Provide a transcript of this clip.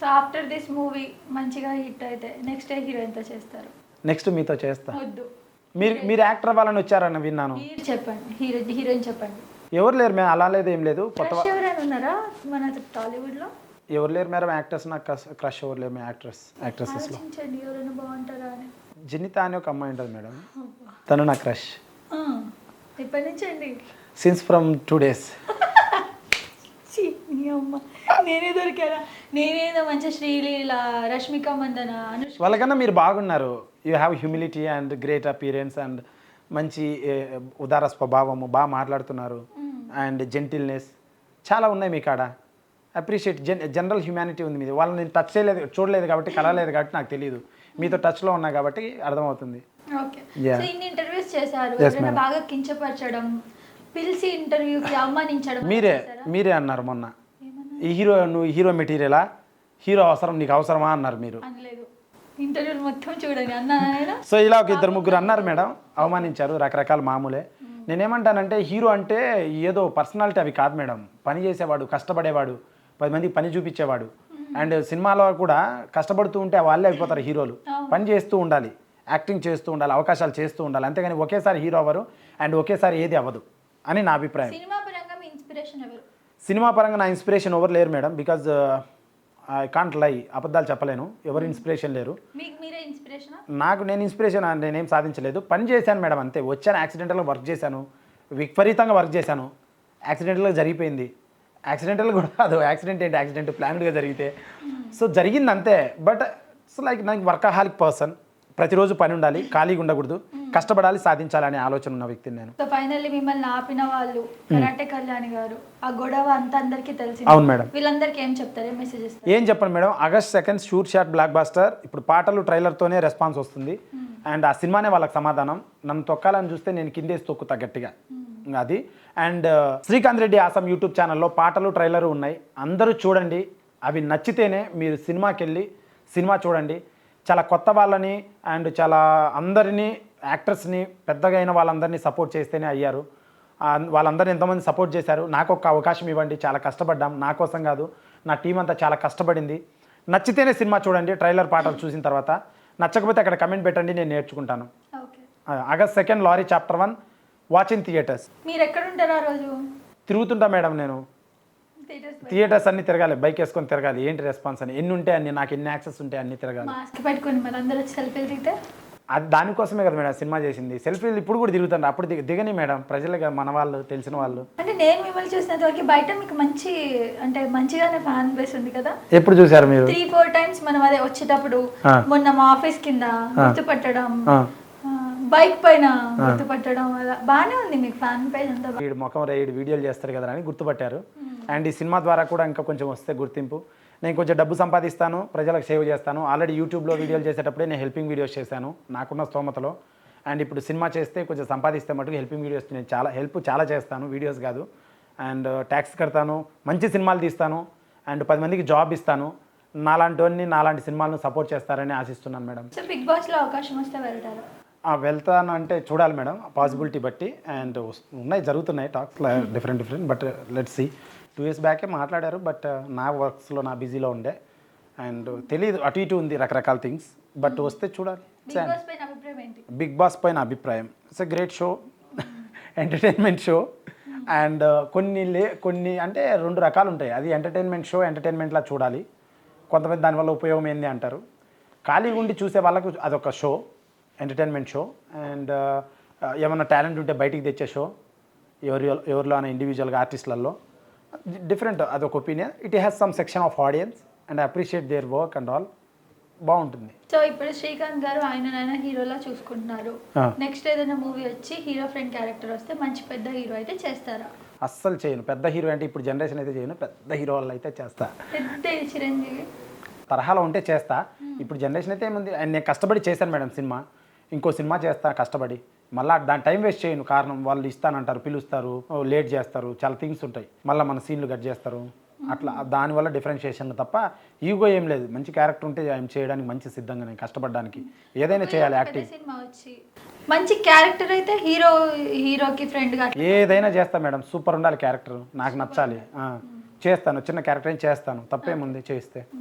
So after this movie మంచిగా hit అయితే next day హీరోయిన్తో చేస్తారు. నెక్స్ట్ మీతో చేస్తా. వద్దు. మీరు మీరు యాక్టర్ వాళ్ళని వచ్చారని విన్నాను. మీరు చెప్పండి. హీరో హీరోయిన్ చెప్పండి. ఎవరు లేరు మేము అలా లేదు ఏం లేదు. కొత్త ఎవరైనా ఉన్నారా? మన టాలీవుడ్లో ఎవరు లేరు మేడం యాక్టర్స్ నాకు క్రష్ ఎవరు లేరు యాక్ట్రెస్ యాక్ట్రెసెస్లో ఆలోచించండి ఎవరైనా బాగుంటారా అని. జనిత అని ఒక అమ్మాయి ఉంటుంది మేడం. తను నా క్రష్ ఆ, ఎప్పటి నుంచి అండి సిన్స్ ఫ్రమ్ టూ డేస్ ఛీ, నీ అమ్మ. నేనే దొరికారా నేనేదో మంచి శ్రీలీల రష్మిక మందన అనుష్క వాళ్ళకన్నా మీరు బాగున్నారు. You have humility and great appearance and మంచి ఉదార స్వభావము బాగా మాట్లాడుతున్నారు. అండ్ జెంటిల్నెస్ చాలా ఉన్నాయి మీ కాడ. అప్రిషియేట్ జన్ జనరల్ హ్యూమానిటీ ఉంది మీది. వాళ్ళని నేను టచ్ చేయలేదు చూడలేదు కాబట్టి కలలేదు కాబట్టి నాకు తెలియదు మీతో టచ్లో ఉన్నా కాబట్టి అర్థమవుతుంది. ఇన్ని ఇంటర్వ్యూస్ చేశారు. బాగా కించపరచడం పిలిచి ఇంటర్వ్యూకి అవమానించడం మీరే? మీరే అన్నారు మొన్న. ఈ హీరో నువ్వు హీరో మెటీరియలా? హీరో అవసరం నీకు అవసరమా అన్నారు మీరు. అనలేదు. ఇంటర్వ్యూలు మొత్తం చూడండి అన్నారా సో ఇలా ఒక ఇద్దరు ముగ్గురు అన్నారు మేడం అవమానించారు రకరకాల మామూలే. నేనేమంటానంటే హీరో అంటే ఏదో పర్సనాలిటీ అవి కాదు మేడం. పని చేసేవాడు కష్టపడేవాడు పది మందికి పని చూపించేవాడు. అండ్ సినిమాలో కూడా కష్టపడుతూ ఉంటే వాళ్ళే అయిపోతారు హీరోలు. పని చేస్తూ ఉండాలి యాక్టింగ్ చేస్తూ ఉండాలి అవకాశాలు చేస్తూ ఉండాలి. అంతేగాని ఒకేసారి హీరో అవ్వరు అండ్ ఒకేసారి ఏది అవ్వదు అని నా అభిప్రాయం. సినిమా పరంగా ఇన్స్పిరేషన్ ఎవరు? సినిమా పరంగా నా ఇన్స్పిరేషన్ ఎవరు లేరు మేడం బికాజ్ ఐ కాంట్ లై అబద్ధాలు చెప్పలేను. ఎవరు ఇన్స్పిరేషన్ లేరు. నాకు నేను ఇన్స్పిరేషన్ నేనేం సాధించలేదు. పని చేశాను మేడం అంతే. వచ్చాను యాక్సిడెంటల్గా వర్క్ చేశాను. విపరీతంగా వర్క్ చేశాను. యాక్సిడెంటల్గా జరిగిపోయింది. యాక్సిడెంటల్ కూడా కాదు యాక్సిడెంట్ ఏంటి? యాక్సిడెంట్ ప్లాన్డ్గా జరిగితే. సో జరిగింది అంతే. బట్ ఇట్స్ లైక్ నాకు వర్కహాలిక్ పర్సన్ ప్రతిరోజు పని ఉండాలి ఖాళీగా ఉండకూడదు కష్టపడాలి సాధించాలి అనే ఆలోచన ఉన్న వ్యక్తిని నేను. ఫైనల్లీ మిమ్మల్ని ఆపిన వాళ్ళు కరాటే కళ్యాణ్ గారు ఆ గొడవ అంతా అందరికీ తెలిసింది. అవును మేడం. వీళ్ళందరికీ ఏం చెప్తారు? ఏం మెసేజ్ ఇస్తారు? ఏం చెప్పండి madam August second sure shot blockbuster. ఇప్పుడు పాటలు ట్రైలర్తోనే రెస్పాన్స్ వస్తుంది. అండ్ ఆ సినిమానే వాళ్ళకి సమాధానం. నన్ను తొక్కాలని చూస్తే నేను కిందేసి తొక్కుతా గట్టిగా. ఇంకా అది. And Srikanth Reddy awesome YouTube ఛానల్లో పాటలు ట్రైలర్ ఉన్నాయి. అందరూ చూడండి. అవి నచ్చితేనే మీరు సినిమాకి వెళ్ళి సినిమా చూడండి. చాలా కొత్త వాళ్ళని అండ్ చాలా అందరినీ యాక్టర్స్ని పెద్దగా అయిన వాళ్ళందరినీ సపోర్ట్ చేస్తేనే అయ్యారు. వాళ్ళందరూ ఎంతమంది సపోర్ట్ చేశారు. నాకు ఒక అవకాశం ఇవ్వండి చాలా కష్టపడ్డాం. నా కోసం కాదు నా టీం అంతా చాలా కష్టపడింది. నచ్చితేనే సినిమా చూడండి ట్రైలర్ పాటలు చూసిన తర్వాత. నచ్చకపోతే అక్కడ కమెంట్ పెట్టండి నేను నేర్చుకుంటాను. August second lorry chapter one watch in theatres. మీరు ఎక్కడ ఉంటారు ఆ రోజు? తిరుగుతుంటా మేడం నేను. థియేటర్స్ అన్ని తిరగాలి బైక్ వేసుకొని తిరగాలి. ఏంటి రెస్పాన్స్ అని? ఎన్ని ఉంటే అన్ని నాకు ఎన్ని యాక్సెస్ ఉంటే అన్ని తిరగాలి. మాస్క్ పెట్టుకొని మళ్ళీ అందరూ వచ్చి సెల్ఫీలు దిగితే? అది దానికోసమే కదా మేడం సినిమా చేసింది. సెల్ఫీలు ఇప్పుడు కూడా తిరుగుతాను. అప్పుడు దిగ దిగని మేడం. ప్రజలుగా మన వాళ్ళు తెలిసిన వాళ్ళు. అంటే నేను మిమ్మల్ని చూసినంత వరకు బయట మీకు మంచి అంటే మంచిగానే ఫ్యాన్ బేస్ ఉంది కదా? ఎప్పుడు చూసారు మీరు? త్రీ ఫోర్ టైమ్స్ మనం అదే వచ్చేటప్పుడు. మొన్న మా ఆఫీస్ కింద గుర్తుపట్టడం. బైక్ పైన గుర్తుపట్టడం అలా. బాగానే ఉంది మీకు ఫ్యాన్ పేజ్ అంతా. వీడు ముఖం రేడు వీడియోలు చేస్తారు కదా అని గుర్తుపట్టారు. అండ్ ఈ సినిమా ద్వారా కూడా ఇంకా కొంచెం వస్తే గుర్తింపు. నేను కొంచెం డబ్బు సంపాదిస్తాను ప్రజలకు సేవ్ చేస్తాను. ఆల్రెడీ యూట్యూబ్లో వీడియోలు చేసేటప్పుడే నేను హెల్పింగ్ వీడియోస్ చేశాను. నాకున్న స్తోమతలో. అండ్ ఇప్పుడు సినిమా చేస్తే కొంచెం సంపాదిస్తే మటుకు హెల్పింగ్ వీడియోస్ నేను చాలా హెల్ప్ చాలా చేస్తాను వీడియోస్ కాదు. అండ్ ట్యాక్స్ కడతాను మంచి సినిమాలు తీస్తాను. అండ్ పది మందికి జాబ్ ఇస్తాను. నాలాంటి వాడిని నాలాంటి సినిమాలను సపోర్ట్ చేస్తారని ఆశిస్తున్నాను మేడం. బిగ్ బాస్లో అవకాశం వస్తే వెళ్తారు? వెళ్తాను అంటే చూడాలి మేడం పాసిబిలిటీ బట్టి. అండ్ ఉన్నాయి జరుగుతున్నాయి talks different different but let's see two years బ్యాకే మాట్లాడారు బట్ నా వర్క్స్లో నా బిజీలో ఉండే. అండ్ తెలియదు అటు ఇటు ఉంది రకరకాల థింగ్స్ బట్ వస్తే చూడాలి. బిగ్ బాస్ పైన అభిప్రాయం it's a great show entertainment show and కొన్ని లే కొన్ని అంటే రెండు రకాలు ఉంటాయి. అది ఎంటర్టైన్మెంట్ షో ఎంటర్టైన్మెంట్లా చూడాలి. కొంతమంది దానివల్ల ఉపయోగం ఏంది అంటారు. ఖాళీగా ఉండి చూసే వాళ్ళకు అదొక షో ఎంటర్టైన్మెంట్ షో అండ్ ఏమన్నా టాలెంట్ ఉంటే బయటికి తెచ్చే షో ఎవరి ఎవరిలో అయినా ఇండివిజువల్గా ఆర్టిస్టులలో డిఫరెంట్ అదొక opinion it has some section of audience and appreciate their work and all బాగుంటుంది. సో ఇప్పుడు శ్రీకాంత్ గారు ఆయన హీరోలా చూసుకుంటున్నారు. నెక్స్ట్ ఏదైనా మూవీ వచ్చి హీరో ఫ్రెండ్ క్యారెక్టర్ వస్తే మంచి పెద్ద హీరో అయితే చేస్తారా? అస్సలు చేయను. పెద్ద హీరో అంటే ఇప్పుడు జనరేషన్ అయితే చేయను. పెద్ద హీరో వాళ్ళు అయితే చేస్తా. పెద్ద చిరంజీవి. తరహాలో ఉంటే చేస్తా. ఇప్పుడు జనరేషన్ అయితే ఏముంది? నేను కష్టపడి చేశాను మేడం సినిమా. ఇంకో సినిమా చేస్తా కష్టపడి. మళ్ళీ దాని టైం వేస్ట్ చేయను. కారణం వాళ్ళు ఇస్తానంటారు పిలుస్తారు లేట్ చేస్తారు చాలా థింగ్స్ ఉంటాయి. మళ్ళీ మన సీన్లు కట్ చేస్తారు. అట్లా దానివల్ల డిఫరెన్షియేషన్ తప్ప ఈగో ఏం లేదు. మంచి క్యారెక్టర్ ఉంటే ఆయన చేయడానికి మంచి సిద్ధంగా నేను కష్టపడడానికి ఏదైనా చేయాలి యాక్టింగ్. మంచి క్యారెక్టర్ అయితే హీరో హీరోకి ఫ్రెండ్గా ఏదైనా చేస్తా మేడం. సూపర్ ఉండాలి క్యారెక్టర్. నాకు నచ్చాలి. చేస్తాను. చిన్న క్యారెక్టర్ చేస్తాను. తప్పేముంది చేస్తే.